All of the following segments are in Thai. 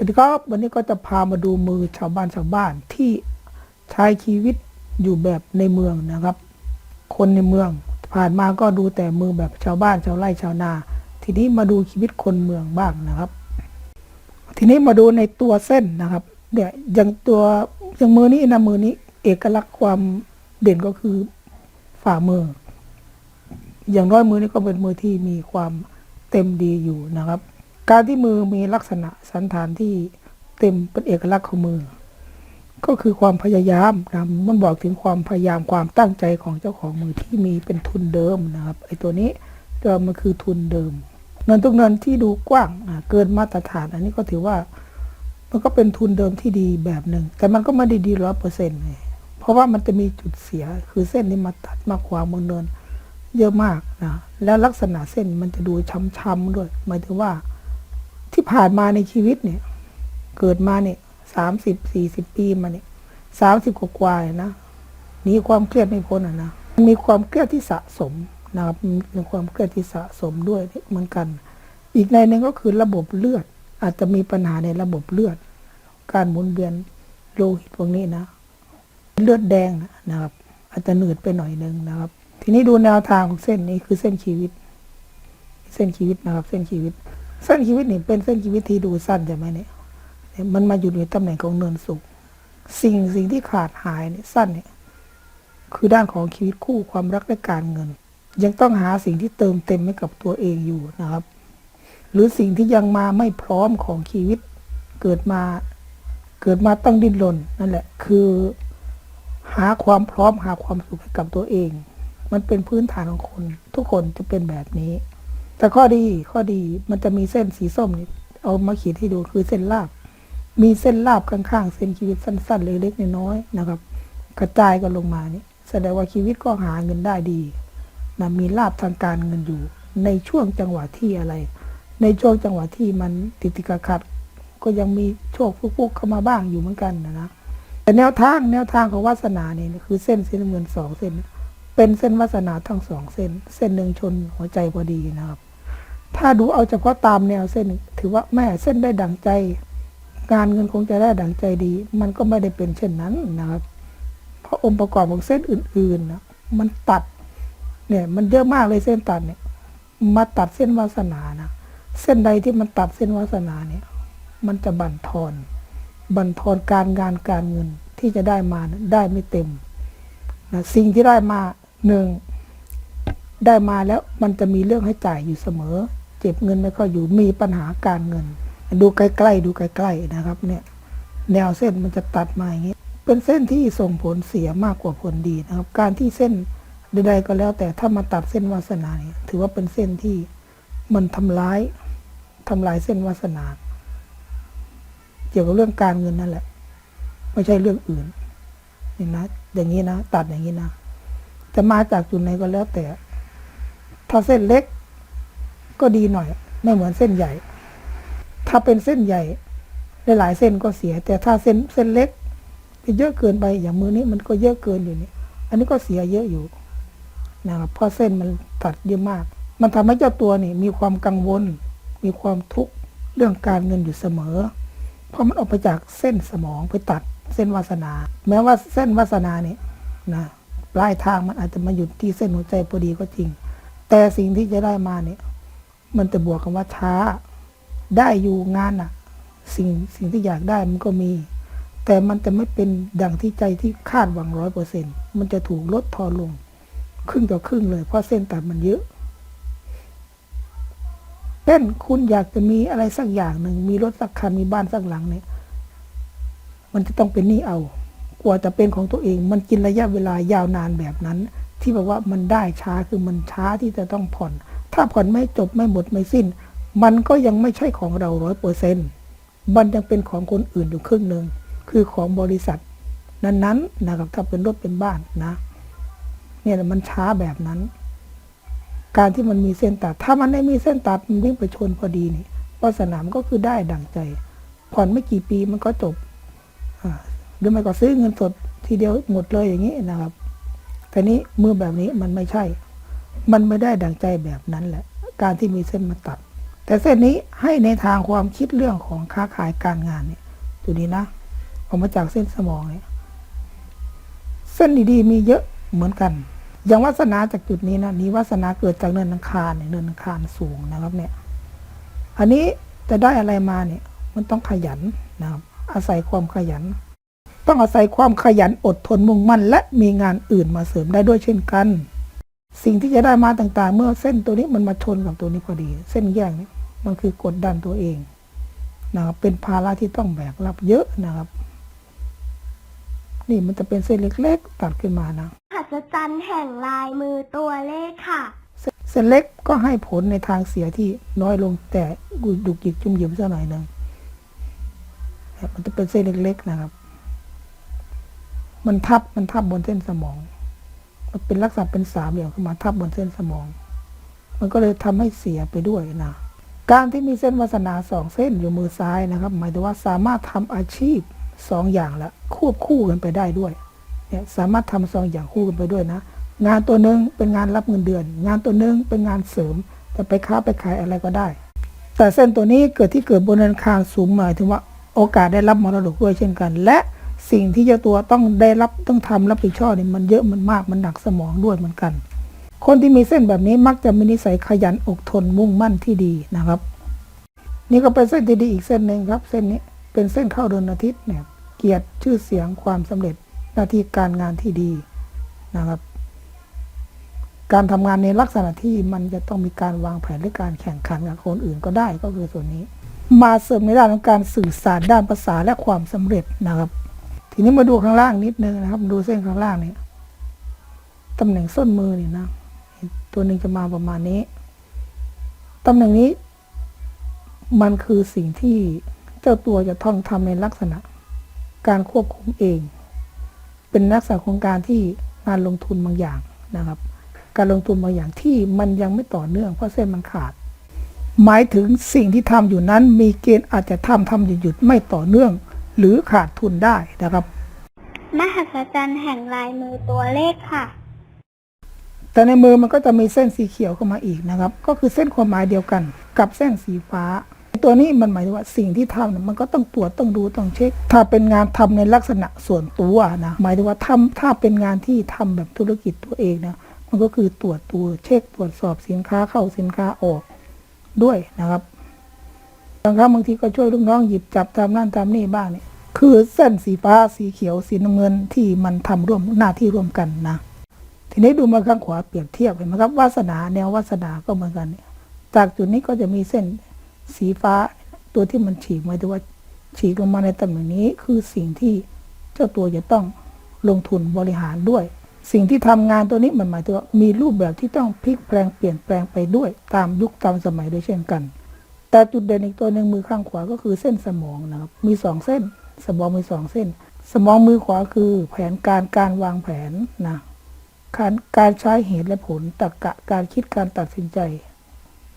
สวัสดีครับ วันนี้ก็จะพามาดูมือชาวบ้านชาวบ้านที่ใช้ชีวิตอยู่แบบในเมืองนะครับ คนในเมืองผ่านมาก็ดูแต่มือแบบชาวบ้านชาวไร่ชาวนา ทีนี้มาดูชีวิตคนเมืองบ้างนะครับ ทีนี้มาดูในตัวเส้นนะครับเนี่ยอย่างตัวอย่างมือนี้นะมือนี้ เอกลักษณ์ความเด่นก็คือฝ่ามือ อย่างน้อยมือนี้ก็เป็นมือที่มีความเต็มดีอยู่นะครับ การที่มือมีลักษณะสันฐานที่เต็มเป็นเอกลักษณ์ของมือ ก็คือความพยายามนะมันบอกถึงความพยายามความตั้งใจของเจ้าของมือที่มีเป็นทุนเดิมนะครับไอ้ตัวนี้เดิมมันคือทุนเดิมเนินทุกเนินที่ดูกว้างเกินมาตรฐาน อันนี้ก็ถือว่ามันก็เป็นทุนเดิมที่ดีแบบหนึ่ง แต่มันก็ไม่ได้ดีร้อยเปอร์เซ็นต์เลยเพราะว่ามันจะมีจุดเสียคือเส้นที่มาตัดมาขวางบนเนินเยอะมากนะแล้วลักษณะเส้นมันจะดูช้ำๆด้วยหมายถึงว่า ที่ผ่านมาในชีวิตเนี่ย เกิดมาเนี่ยสามสิบสี่สิบปีมาเนี่ยสามสิบกว่าๆเนี่ยนะหนีความเครียดไม่พ้นอะนะมีความเครียดที่สะสมนะครับมีความเครียดที่สะสมด้วยเหมือนกัน อีกในหนึ่งก็คือระบบเลือด อาจจะมีปัญหาในระบบเลือด การหมุนเวียนโลหิตพวกนี้นะ เลือดแดงนะครับ อาจจะหนืดไปหน่อยหนึงนะครับ ทีนี้ดูแนวทางของเส้นนี้คือเส้นชีวิต เส้นชีวิตนะครับ เส้นชีวิต เส้นชีวิตนี่เป็นเส้นชีวิตที่ดูสั้นใช่ไหมเนี่ยมันมาอยู่ในตำแหน่งของเนินสูงสิ่งสิ่งที่ขาดหายเนี่ยสั้นเนี่ยคือด้านของชีวิตคู่ความรักและการเงิน ยังต้องหาสิ่งที่เติมเต็มให้กับตัวเองอยู่นะครับ หรือสิ่งที่ยังมาไม่พร้อมของชีวิต เกิดมาเกิดมาต้องดิ้นรนนั่นแหละ คือ หาความพร้อมหาความสุขให้กับตัวเอง มันเป็นพื้นฐานของคน ทุกคนจะเป็นแบบนี้ แต่ข้อดีข้อดีมันจะมีเส้นสีส้มนี่เอามาขีดให้ดูคือเส้นลาบ มีเส้นลาบข้างๆ เส้นชีวิตสั้นๆ เล็กๆน้อยๆนะครับ กระจายกันลงมานี่แสดงว่าชีวิตก็หาเงินได้ดีนะมีลาบทางการเงินอยู่ ในช่วงจังหวะที่อะไร ในช่วงจังหวะที่มันติดติดขัดก็ยังมีโชคฟุกๆเข้ามาบ้างอยู่เหมือนกันนะนะแต่แนวทางแนวทางของวาสนาเนี่ยคือเส้นสีน้ำเงินสองเส้น เป็นเส้นวาสนาทั้งสองเส้น เส้นหนึ่งชนหัวใจพอดีนะครับ ถ้าดูเอาเฉพาะตามแนวเส้น ถือว่าแม่เส้นได้ดังใจการเงินคงจะได้ดังใจดี มันก็ไม่ได้เป็นเช่นนั้นนะครับ เพราะองค์ประกอบของเส้นอื่นๆนะมันตัด เนี่ยมันเยอะมากเลยเส้นตัดเนี่ย มาตัดเส้นวาสนานะเส้นใดที่มันตัดเส้นวาสนาเนี่ย มันจะบั่นทอน บั่นทอนการงานการเงินที่จะได้มานะได้ไม่เต็มนะสิ่งที่ได้มาหนึ่งได้มาแล้วมันจะมีเรื่องให้จ่ายอยู่เสมอ เจ็บเงินไม่ค่อยอยู่มีปัญหาการเงิน ดูใกล้ๆดูใกล้ๆนะครับ เนี่ย แนวเส้นมันจะตัดมาอย่างนี้ เป็นเส้นที่ส่งผลเสียมากกว่าผลดีนะครับ การที่เส้นใดๆก็แล้ว แต่ถ้ามาตัดเส้นวาสนาเนี่ยถือว่าเป็นเส้นที่มันทำร้ายทำลายเส้นวาสนา เกี่ยวกับเรื่องการเงินนั่นแหละ ไม่ใช่เรื่องอื่นนี่นะอย่างนี้นะ ตัดอย่างนี้นะ จะมาจากจุดไหนก็แล้วแต่ ถ้าเส้นเล็ก ก็ดีหน่อย ไม่เหมือนเส้นใหญ่ ถ้าเป็นเส้นใหญ่หลายเส้นก็เสีย แต่ถ้าเส้นเส้นเล็กเยอะเกินไปอย่างมือนี้มันก็เยอะเกินอยู่นี่อันนี้ก็เสียเยอะอยู่นะครับเพราะเส้นมันตัดเยอะมาก มันทำให้เจ้าตัวนี่มีความกังวล มีความทุกข์เรื่องการเงินอยู่เสมอ เพราะมันออกไปจากเส้นสมองไปตัดเส้นวาสนา แม้ว่าเส้นวาสนาเนี่ยนะปลายทางมันอาจจะมาหยุดที่เส้นหัวใจพอดีก็จริง แต่สิ่งที่จะได้มาเนี่ย มันจะบวกกับว่าช้า ได้อยู่งานอะสิ่งสิ่งที่อยากได้มันก็มี แต่มันจะไม่เป็นดังที่ใจที่คาดหวังร้อยเปอร์เซ็นมันจะถูกลดทอนลง ครึ่งต่อครึ่งเลย เพราะเส้นตัดมันเยอะเช่นคุณอยากจะมีอะไรสักอย่างหนึ่ง มีรถสักคันมีบ้านสักหลังเนี่ย มันจะต้องเป็นหนี้เอา กว่าจะเป็นของตัวเอง มันกินระยะเวลายาวนานแบบนั้น ที่แบบว่ามันได้ช้าคือมันช้าที่จะต้องผ่อน ถ้าผ่อนไม่จบไม่หมดไม่สิ้น มันก็ยังไม่ใช่ของเราร้อยเปอร์เซ็นมันยังเป็นของคนอื่นอยู่ครึ่งหนึ่งคือของบริษัท นั้นๆนะครับถ้าเป็นรถเป็นบ้านนะ เนี่ยมันช้าแบบนั้น การที่มันมีเส้นตัด ถ้ามันไม่มีเส้นตัดมันวิ่งไปชนพอดีนี่วาสนามก็คือได้ดั่งใจ ผ่อนไม่กี่ปีมันก็จบหรือไม่ก็ซื้อเงินสดทีเดียวหมดเลยอย่างนี้นะครับ แต่นี้มือแบบนี้มันไม่ใช่ มันไม่ได้ดังใจแบบนั้นแหละ การที่มีเส้นมาตัด แต่เส้นนี้ให้ในทางความคิดเรื่องของค้าขายการงานเนี่ยดูดีนะออกมาจากเส้นสมองเนี่ยเส้นดีๆมีเยอะเหมือนกัน อย่างวาสนาจากจุดนี้นะนี้วาสนาเกิดจากเนินอังคารเนี่ยเนินอังคารสูงนะครับเนี่ย อันนี้จะได้อะไรมาเนี่ย มันต้องขยันนะครับ อาศัยความขยัน ต้องอาศัยความขยันอดทนมุ่งมั่น และมีงานอื่นมาเสริมได้ด้วยเช่นกัน สิ่งที่จะได้มาต่างๆ เมื่อเส้นตัวนี้มันมาชนกับตัวนี้พอดี เส้นแยกนี้มันคือกดดันตัวเองนะครับเป็นภาระที่ต้องแบกรับเยอะนะครับ นี่มันจะเป็นเส้นเล็กๆ ตัดขึ้นมานะหัศจรรย์แห่งลายมือตัวเลขค่ะ เส้นเส้นเล็กก็ให้ผลในทางเสียที่น้อยลงแต่ดุกจิกจุ่มหยิมสักหน่อยหนึ่งเนี่ยมันจะเป็นเส้นเล็กๆนะครับ มันทับมันทับบนเส้นสมอง มันเป็นลักษณะเป็นสามเหลี่ยมขึ้นมาทับบนเส้นสมอง มันก็เลยทำให้เสียไปด้วยนะการที่มีเส้นวาสนาสองเส้นอยู่มือซ้ายนะครับ หมายถึงว่าสามารถทำอาชีพสองอย่างละควบคู่กันไปได้ด้วยเนี่ยสามารถทำสองอย่างคู่กันไปด้วยนะ งานตัวหนึ่งเป็นงานรับเงินเดือน งานตัวหนึ่งเป็นงานเสริมจะไปค้าไปขายอะไรก็ได้ แต่เส้นตัวนี้เกิดที่เกิดบนเนินคางสูงหมายถึงว่าโอกาสได้รับมรดกด้วยเช่นกัน และ สิ่งที่เจ้าตัวต้องได้รับต้องทำรับผิดชอบนี่มันเยอะมันมากมันหนักสมองด้วยเหมือนกัน คนที่มีเส้นแบบนี้มักจะมีนิสัยขยันอดทนมุ่งมั่นที่ดีนะครับ นี่ก็เป็นเส้นที่ดีอีกเส้นหนึ่งครับ เส้นนี้เป็นเส้นเข้าเดือนอาทิตย์เนี่ยเกียรติชื่อเสียงความสำเร็จหน้าที่การงานที่ดีนะครับ การทำงานในลักษณะที่มันจะต้องมีการวางแผนและการแข่งขันกับคนอื่นก็ได้ก็คือส่วนนี้ มาเสริมในด้านของการสื่อสารด้านภาษาและความสำเร็จนะครับ ทีนี้มาดูข้างล่างนิดนึงนะครับ ดูเส้นข้างล่างนี่ตำแหน่งส้นมือนี่นะ ตัวหนึ่งจะมาประมาณนี้ ตำแหน่งนี้ มันคือสิ่งที่เจ้าตัวจะต้องทำในลักษณะ การควบคุมเอง เป็นลักษณะของการที่งานลงทุนบางอย่างนะครับ การลงทุนบางอย่างที่มันยังไม่ต่อเนื่องเพราะเส้นมันขาด หมายถึงสิ่งที่ทำอยู่นั้นมีเกณฑ์อาจจะทำทำหยุดหยุดไม่ต่อเนื่อง หรือขาดทุนได้นะครับ มหัศจรรย์แห่งลายมือตัวเลขค่ะ แต่ในมือมันก็จะมีเส้นสีเขียวเข้ามาอีกนะครับ ก็คือเส้นความหมายเดียวกันกับเส้นสีฟ้า ตัวนี้มันหมายถึงว่าสิ่งที่ทำเนี่ยมันก็ต้องตรวจต้องดูต้องเช็ค ถ้าเป็นงานทำในลักษณะส่วนตัวนะหมายถึงว่าทำถ้าเป็นงานที่ทำแบบธุรกิจตัวเองนะมันก็คือตรวจตัวเช็คตรวจสอบสินค้าเข้าสินค้าออกด้วยนะครับบางครั้งบางทีก็ช่วยลูกน้องหยิบจับทำนั่นทำนี่บ้างเนี่ย คือเส้นสีฟ้าสีเขียวสีน้ำเงินที่มันทำร่วมหน้าที่ร่วมกันนะ ทีนี้ดูมาข้างขวาเปรียบเทียบเห็นไหมครับวาสนาแนววาสนาก็เหมือนกัน จากจุดนี้ก็จะมีเส้นสีฟ้าตัวที่มันฉีกหมายถึงว่าฉีกลงมาในตำแหน่งนี้คือสิ่งที่เจ้าตัวจะต้องลงทุนบริหารด้วย สิ่งที่ทำงานตัวนี้มันหมายถึงว่ามีรูปแบบที่ต้องพลิกแปลงเปลี่ยนแปลงไปด้วยตามยุคตามสมัยด้วยเช่นกัน แต่จุดเด่นอีกตัวหนึ่งมือข้างขวาก็คือเส้นสมองนะครับมีสองเส้น สมองมีสองเส้น สมองมือขวาคือแผนการการวางแผนนะการการใช้เหตุและผลตรรกะการคิดการตัดสินใจ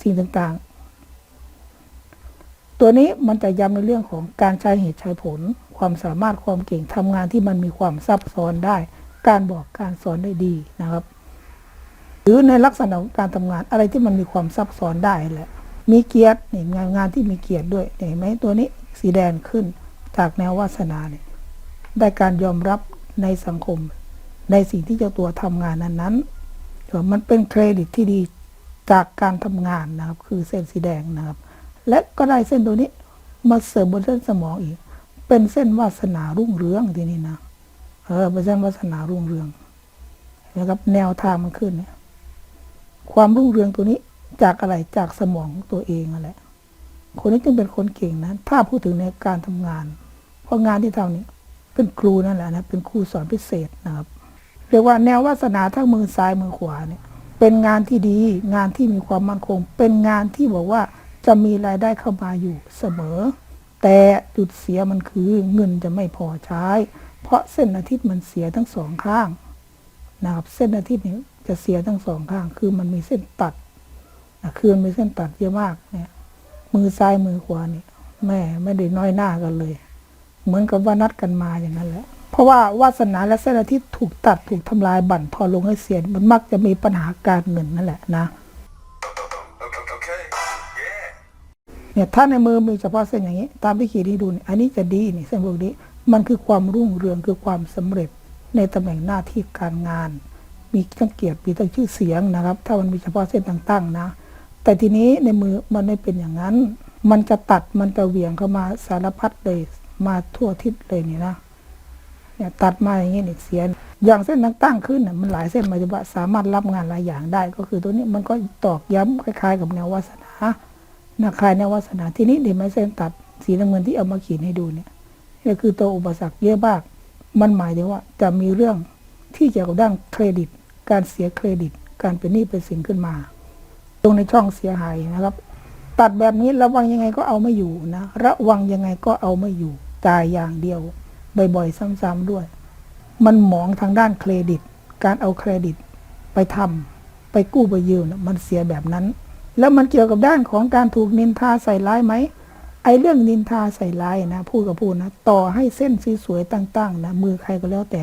สิ่งต่างๆ ตัวนี้มันจะย้ำในเรื่องของการใช้เหตุใช้ผล ความสามารถความเก่งทำงานที่มันมีความซับซ้อนได้ การบอกการสอนได้ดีนะครับหรือในลักษณะของการทำงานอะไรที่มันมีความซับซ้อนได้แหละ มีเกียรตินี่งานงานที่มีเกียรติด้วยเห็นไหมตัวนี้สีแดงขึ้น จากแนววาสนาเนี่ยได้การยอมรับในสังคม ในสิ่งที่เจ้าตัวทำงานนั้นๆถือมันเป็นเครดิตที่ดีจากการทำงานนะครับ คือเส้นสีแดงนะครับ และก็ได้เส้นตัวนี้มาเสริมบนเส้นสมองอีก เป็นเส้นวาสนารุ่งเรืองทีนี้นะเออเป็นเส้นวาสนารุ่งเรืองนะครับ แนวทางมันขึ้นเนี่ยความรุ่งเรืองตัวนี้จากอะไรจากสมองของตัวเองนั่นแหละคนนี้จึงเป็นคนเก่งนะ ถ้าพูดถึงในการทำงาน ราะงานที่ทำนี่เป็นครูนั่นแหละนะเป็นครูสอนพิเศษนะครับ เรียกว่าแนววาสนาทั้งมือซ้ายมือขวาเนี่ยเป็นงานที่ดีงานที่มีความมั่นคง เป็นงานที่บอกว่าจะมีรายได้เข้ามาอยู่เสมอ แต่จุดเสียมันคือเงินจะไม่พอใช้ เพราะเส้นอาทิตย์มันเสียทั้งสองข้างนะครับเส้นอาทิตย์นี้จะเสียทั้งสองข้าง คือมันมีเส้นตัดนะคือมันมีเส้นตัดเยอะมากเนี่ยมือซ้ายมือขวานี่แม่ไม่ได้น้อยหน้ากันเลย เหมือนกับว่านัดกันมาอย่างนั้นแหละเพราะว่าวาสนาและเส้นทิตย์ถูกตัดถูกทำลายบั่นทอนลงให้เสียนมันมักจะมีปัญหาการเงินนั่นแหละนะเนี่ยถ้าในมือมีเฉพาะเส้นอย่างนี้ ตามที่ขีดให้ดูเนี่ยอันนี้จะดีนี่เส้นพวกนี้ มันคือความรุ่งเรืองคือความสำเร็จในตำแหน่งหน้าที่การงาน มีทั้งเกียรติมีทั้งชื่อเสียงนะครับ ถ้ามันมีเฉพาะเส้นต่างๆนะ แต่ทีนี้ในมือมันไม่เป็นอย่างนั้น มันจะตัดมันจะเหวี่ยงเข้ามาสารพัดเลย มาทั่วทิศเลยนี่นะเนี่ยตัดมาอย่างนี้เนี่ยเสีย อย่างเส้นตั้งขึ้นน่ะมันหลายเส้นมายถึงว่าสามารถรับงานหลายอย่างได้ ก็คือตัวนี้มันก็ตอกย้ำคล้ายๆ กับแนววาสนานะคล้ายแนววาสนาทีนี้เดี๋ยวไหมเส้นตัดสีน้ำเงินที่เอามาขีดให้ดูเนี่ยนี่คือตัวอุปสรรคเยอะมาก มันหมายถึงว่าจะมีเรื่องที่เกี่ยวกับด้านเครดิต การเสียเครดิต การเป็นหนี้เป็นสินขึ้นมา ตรงในช่องเสียหายนะครับ ตัดแบบนี้ระวังยังไงก็เอาไม่อยู่นะ ระวังยังไงก็เอาไม่อยู่จ่ายอย่างเดียว บ่อยๆ ซ้ำๆด้วย มันหมองทางด้านเครดิต การเอาเครดิต ไปทำไปกู้ไปยืมนะมันเสียแบบนั้น แล้วมันเกี่ยวกับด้านของการถูกนินทาใส่ร้ายไหมไอ้เรื่องนินทาใส่ร้ายนะพูดกับพูดนะ ต่อให้เส้นสวยๆตั้งๆนะมือใครก็แล้วแต่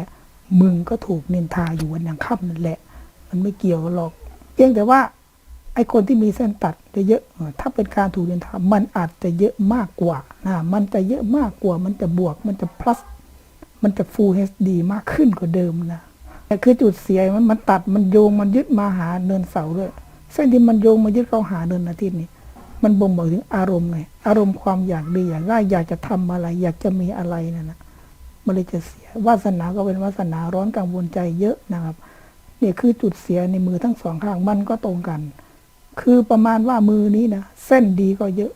มึงก็ถูกนินทาอยู่วันยังค่ำนั่นแหละ มันไม่เกี่ยวหรอก เพียงแต่ว่า ไอ้คนที่มีเส้นตัดเยอะๆถ้าเป็นการถูกนินทามันอาจจะเยอะมากกว่านะมันจะเยอะมากกว่า มันจะบวก มันจะ plus มันจะ full HD มากขึ้นกว่าเดิมนะแต่คือจุดเสียมันมันตัดมันโยงมันยึดมาหาเนินเสาด้วยเส้นที่มันโยงมายึดเข้าหาเนินอาทิตย์นี่มันบ่งบอกถึงอารมณ์ไงอารมณ์ความอยากดีอยากได้อยากจะทำอะไร อยากจะมีอะไรนั่นนะมันเลยจะเสียวาสนาก็เป็นวาสนาร้อนกังวลใจเยอะนะครับเนี่ยคือจุดเสียในมือทั้งสองข้างมันก็ตรงกัน คือประมาณว่ามือนี้นะเส้นดีก็เยอะ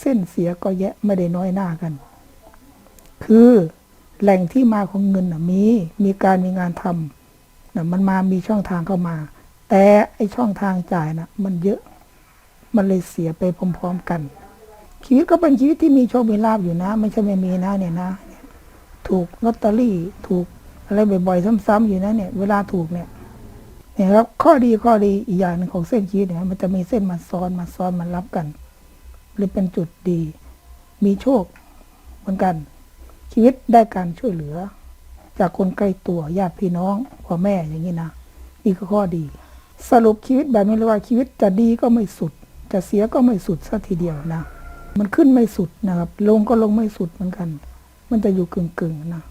เส้นเสียก็แยะไม่ได้น้อยหน้ากัน คือแหล่งที่มาของเงินนะมีมีการมีงานทำนะมันมามีช่องทางเข้ามา แต่ไอช่องทางจ่ายนะมันเยอะ มันเลยเสียไปพร้อมๆกัน ชีวิตก็เป็นชีวิตที่มีโชคมีลาบอยู่นะ ไม่ใช่ไม่มีนะเนี่ยนะ ถูกลอตเตอรี่ถูกอะไรบ่อยๆซ้ำๆอยู่นะเนี่ย เวลาถูกเนี่ย เนี่ยครับ ข้อดีข้อดีอีกอย่างหนึ่งของเส้นชีวิตเนี่ยมันจะมีเส้นมาซ้อนมาซ้อนมารับกันเลยเป็นจุดดี มีโชคเหมือนกัน ชีวิตได้การช่วยเหลือ จากคนใกล้ตัวญาติพี่น้องพ่อแม่อย่างนี้นะนี่ก็ข้อดี สรุปชีวิตแบบนี้เลยว่าชีวิตจะดีก็ไม่สุด จะเสียก็ไม่สุดสัทีเดียวนะ มันขึ้นไม่สุดนะครับ ลงก็ลงไม่สุดเหมือนกัน มันจะอยู่กึ่งๆนะ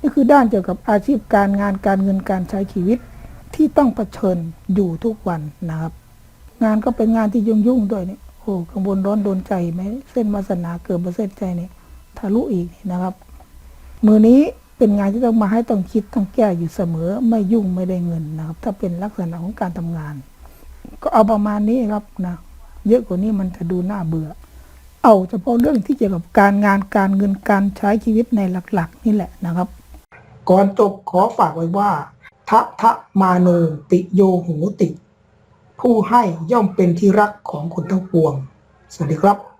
นี่คือด้านเกี่ยวกับอาชีพการงานการเงินการใช้ชีวิต ที่ต้องเผชิญอยู่ทุกวันนะครับ งานก็เป็นงานที่ยุ่งยุ่งด้วยนี่โอ้กังวลร้อนโดนใจไหมเส้นวาสนาเกิดมาเส้นใจนี่ทะลุอีกนี่นะครับ มือนี้เป็นงานที่ต้องมาให้ต้องคิดต้องแก้อยู่เสมอ ไม่ยุ่งไม่ได้เงินนะครับ ถ้าเป็นลักษณะของการทำงาน ก็เอาประมาณนี้ครับนะเยอะกว่านี้มันจะดูน่าเบื่อ เอาเฉพาะเรื่องที่เกี่ยวกับการงานการเงินการใช้ชีวิตในหลัก ๆ นี่แหละนะครับ ก่อนจบขอฝากไว้ว่า ทะทะมาโนติโยโหติ ผู้ให้ย่อมเป็นที่รักของคนทั้งปวง สวัสดีครับ